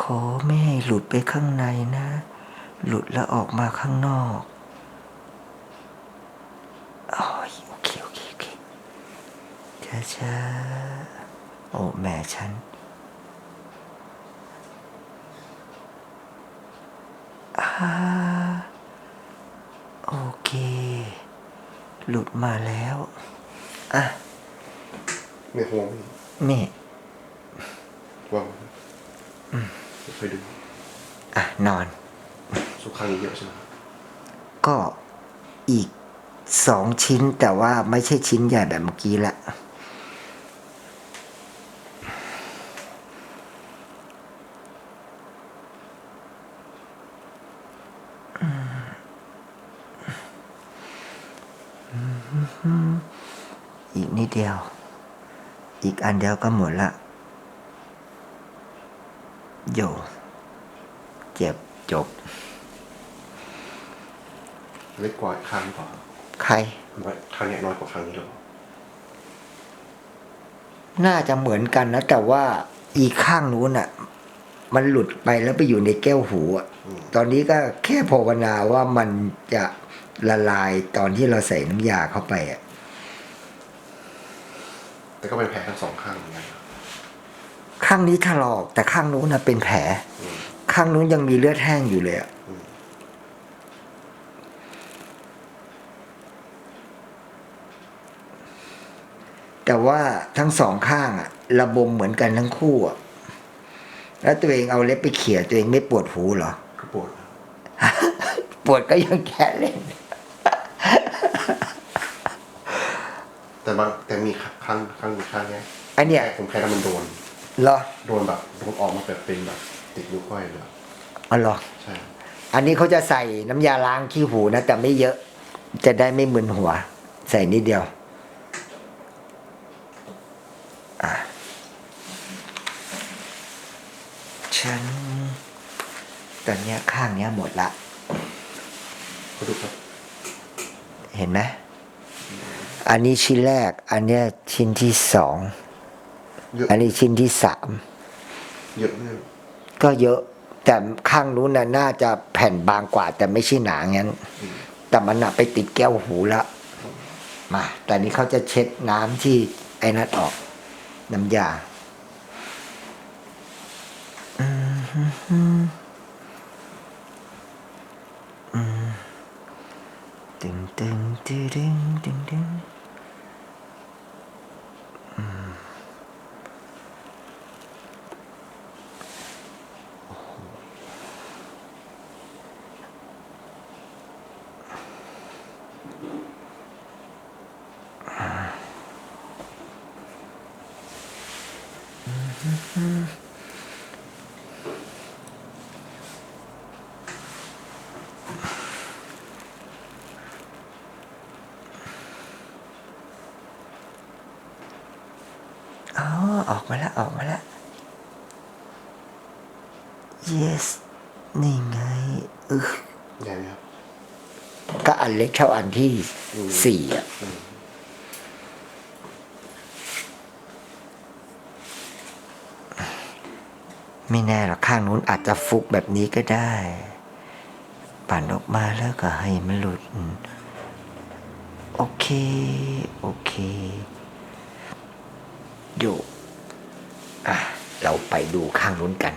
ขอไม่ให้หลุดไปข้างในนะ หลุดแล้วออกมาข้างนอกโอ้ยโอเคโอเคโอเคช้าช้าๆโอ้แม่ฉันอ่าโอเค หลุดมาแล้ว อะในห้องแม่ว่าง ไปดูอะนอน สุขางนี้เยอะใช่ไหมก็อีกสองชิ้นแต่ว่าไม่ใช่ชิ้นใหญ่แบบเมื่อกี้ละอีกนิดเดียว อีกอันเดียวก็หมดละ โยเจ็บจบเล็กกว่าข้างกว่าใครข้างเนี้ยน้อยกว่าข้างนี้หรอน่าจะเหมือนกันนะ แต่ว่าอีกข้างนู้นอะ มันหลุดไปแล้วไปอยู่ในแก้วหูอะตอนนี้ก็แค่ภาวนาว่ามันจะละลายตอนที่เราใส่น้ำยาเข้าไปอะแต่ก็เป็นแผลทั้งสองข้างเหมือนกัน ข้างนี้ถลอกแต่ข้างนู้นน่ะเป็นแผล ข้างนู้นยังมีเลือดแห้งอยู่เลยอะแต่ว่าทั้งสองข้างอะระบมเหมือนกันทั้งคู่อะแล้วตัวเองเอาเล็บไปเขี่ยตัวเองไม่ปวดหูเหรอก็ปวด ปวดก็ยังแค่เล่น แต่บางแต่มีข้างข้างข้างเนี้ยอันเนี้ย ผมแค่ถ้ามันโดน เหรอโดนแบบโดนออกมาแบบเป็นแบบติดนิ้วก้อยเลยอะอ๋อเหรอ ใช่ อันนี้เขาจะใส่น้ำยาล้างขี้หูนะ แต่ไม่เยอะ จะได้ไม่มึนหัว ใส่นิดเดียวอะฉันตอนเนี้ยข้างเนี้ยหมดละก็ดูครับเห็นไหม อันนี้ชิ้นแรก อันเนี้ยชิ้นที่สอง เยอะ อันนี้ชิ้นที่สามเยอะเนี่ยก็เยอะแต่ข้างนู้นน่ะน่าจะแผ่นบางกว่า แต่ไม่ใช่หนางั้น แต่มันน่ะไปติดแก้วหูแล้วมาแต่นี้เขาจะเช็ดน้ำที่ไอ้นั่นออก น้ำยาอืมฮึ่มฮึ่มอืมตึงตึงตึงตึงตึง อ๋อ ออกมาแล้ว ออกมาแล้ว yes นี่ไงอึกใหญ่ไหมครับ ก็อันเล็กเท่าอันที่สี่อะ ไม่แน่หรอกข้างนู้นอาจจะฟุกแบบนี้ก็ได้ ปั่นออกมาแล้วก็ให้มันหลุด โอเค โอเคโยอะ เราไปดูข้างนู้นกัน